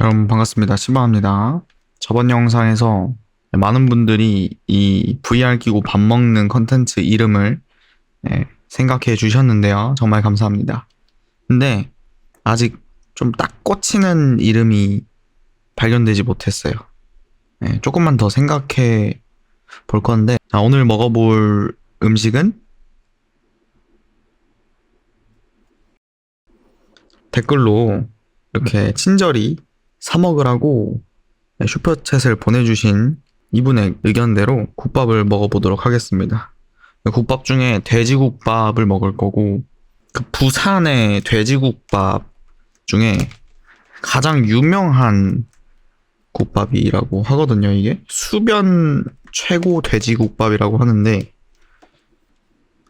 여러분 반갑습니다. 시바입니다. 저번 영상에서 많은 분들이 이 VR 끼고 밥 먹는 컨텐츠 이름을 예, 생각해 주셨는데요. 정말 감사합니다. 근데 아직 좀 딱 꽂히는 이름이 발견되지 못했어요. 예, 조금만 더 생각해 볼 건데 자, 오늘 먹어볼 음식은 댓글로 이렇게 친절히 사 먹으라고 슈퍼챗을 보내주신 이분의 의견대로 국밥을 먹어보도록 하겠습니다. 국밥 중에 돼지국밥을 먹을 거고 그 부산의 돼지국밥 중에 가장 유명한 국밥이라고 하거든요. 이게 수변 최고 돼지국밥이라고 하는데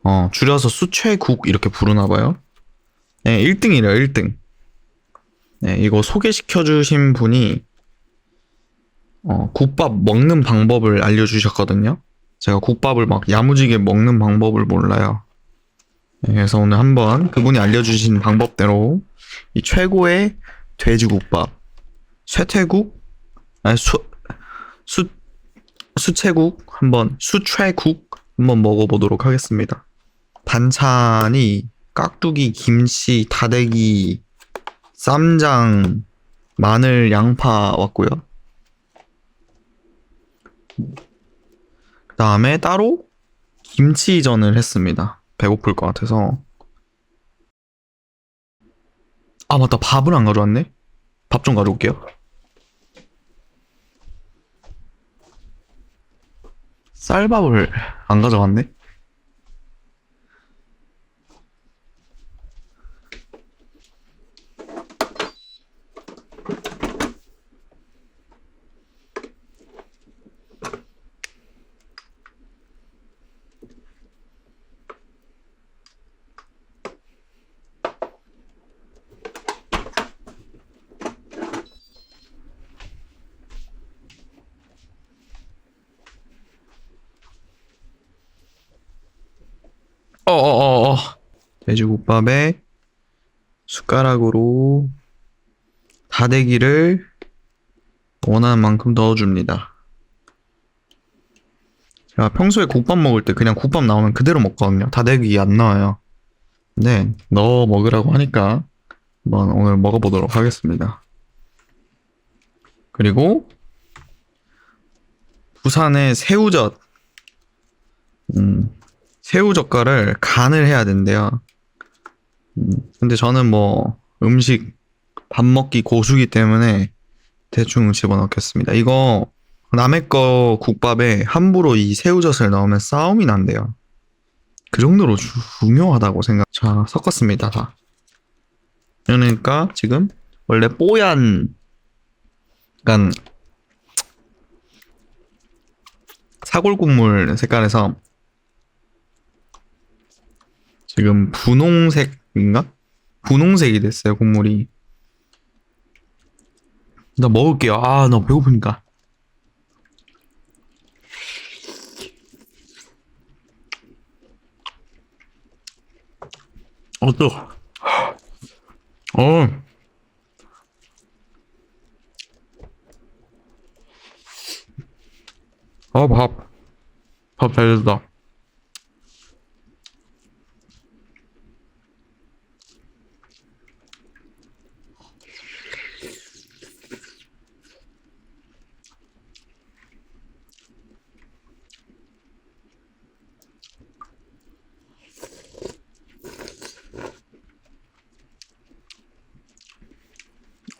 어, 줄여서 수최국 이렇게 부르나 봐요. 네, 1등이래요. 1등. 네, 이거 소개시켜 주신 분이 어, 국밥 먹는 방법을 알려주셨거든요. 제가 국밥을 막 야무지게 먹는 방법을 몰라요. 네, 그래서 오늘 한번 그분이 알려주신 방법대로 이 최고의 돼지국밥, 쇠퇴국, 아니 수, 수, 수채국 한번 수최국 한번 먹어보도록 하겠습니다. 반찬이 깍두기, 김치, 다대기, 쌈장, 마늘, 양파 왔고요. 그 다음에 따로 김치전을 했습니다. 배고플 것 같아서. 아, 맞다. 밥을 안 가져왔네? 밥 좀 가져올게요. 쌀밥을 안 가져왔네? 어어어 어. 돼지국밥에 숟가락으로 다대기를 원하는 만큼 넣어줍니다. 제가 평소에 국밥 먹을 때 그냥 국밥 나오면 그대로 먹거든요. 다대기 안 나와요. 근데 넣어 먹으라고 하니까 한번 오늘 먹어보도록 하겠습니다. 그리고 부산의 새우젓. 음, 새우 젓갈을 간을 해야 된대요. 음, 근데 저는 뭐 음식 밥 먹기 고수기 때문에 대충 집어넣겠습니다. 이거 남의 거 국밥에 함부로 이 새우젓을 넣으면 싸움이 난대요. 그 정도로 중요하다고 생각. 자, 섞었습니다. 다. 그러니까 지금 원래 뽀얀 약간 사골 국물 색깔에서 지금 분홍색인가? 분홍색이 됐어요, 국물이. 나 먹을게요. 아, 나 배고프니까. 어, 또. 어. 어, 밥. 밥 잘 됐다.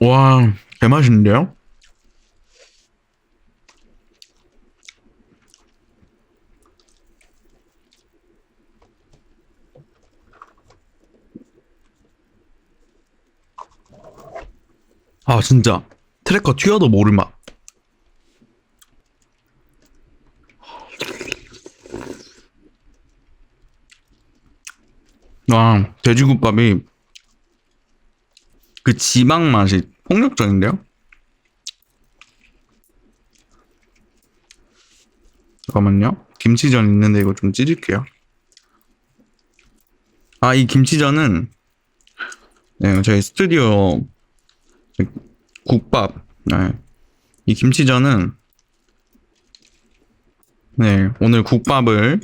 와, 개맛있는데요? 아, 진짜. 트래커 튀어도 모를 맛. 와, 돼지국밥이 그 지방 맛이 폭력적인데요? 잠깐만요. 김치전 있는데 이거 좀 찢을게요. 아, 이 김치전은 네, 저희 스튜디오 국밥. 네. 이 김치전은 네, 오늘 국밥을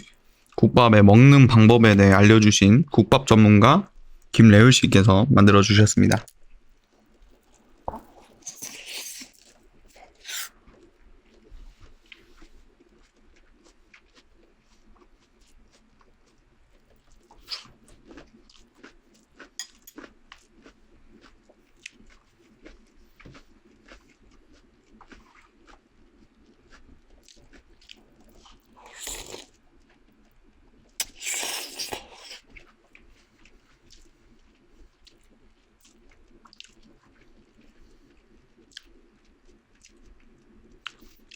국밥에 먹는 방법에 대해 알려주신 국밥 전문가 김래율 씨께서 만들어 주셨습니다.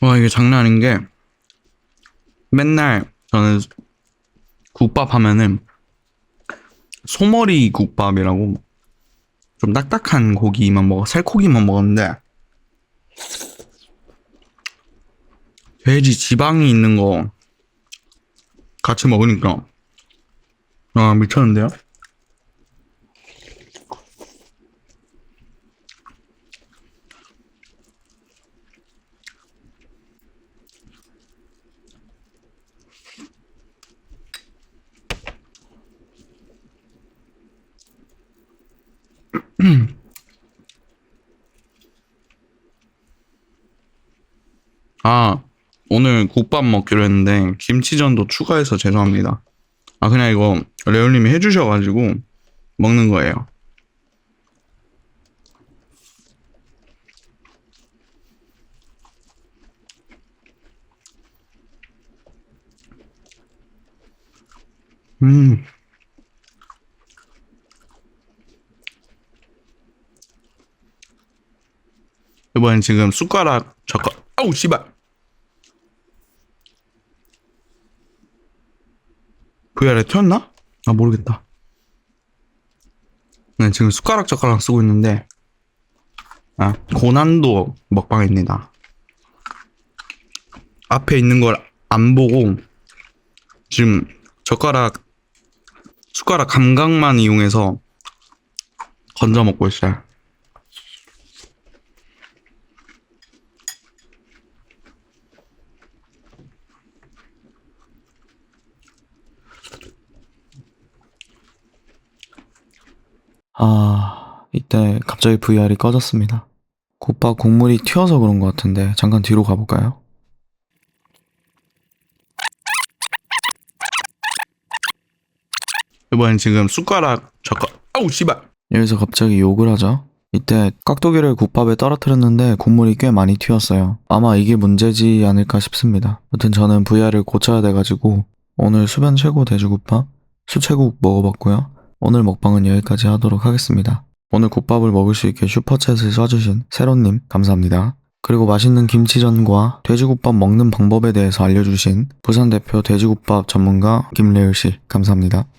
와 이게 장난 아닌 게 맨날 저는 국밥 하면은 소머리 국밥이라고 좀 딱딱한 고기만 먹어 살코기만 먹었는데 돼지 지방이 있는 거 같이 먹으니까 아 미쳤는데요? 아, 오늘 국밥 먹기로 했는데 김치전도 추가해서 죄송합니다. 아, 그냥 이거 레올님이 해주셔가지고 먹는 거예요. 음. 이번엔 지금 숟가락 젓가 아우 씨발. VR에 튀었나? 아 모르겠다. 네 지금 숟가락 젓가락 쓰고 있는데 아 고난도 먹방입니다. 앞에 있는 걸 안 보고 지금 젓가락 숟가락 감각만 이용해서 건져 먹고 있어요 아, 이때 갑자기 VR이 꺼졌습니다. 국밥 국물이 튀어서 그런 것 같은데 잠깐 뒤로 가볼까요? 이번엔 지금 숟가락 젓가락 아우 씨발 여기서 갑자기 욕을 하죠. 이때 깍두기를 국밥에 떨어뜨렸는데 국물이 꽤 많이 튀었어요. 아마 이게 문제지 않을까 싶습니다. 여튼 저는 VR을 고쳐야 돼가지고 오늘 수변 최고 돼지국밥 수채국 먹어봤고요. 오늘 먹방은 여기까지 하도록 하겠습니다. 오늘 국밥을 먹을 수 있게 슈퍼챗을 쏴주신 세로님 감사합니다. 그리고 맛있는 김치전과 돼지국밥 먹는 방법에 대해서 알려주신 부산 대표 돼지국밥 전문가 김래율 씨 감사합니다.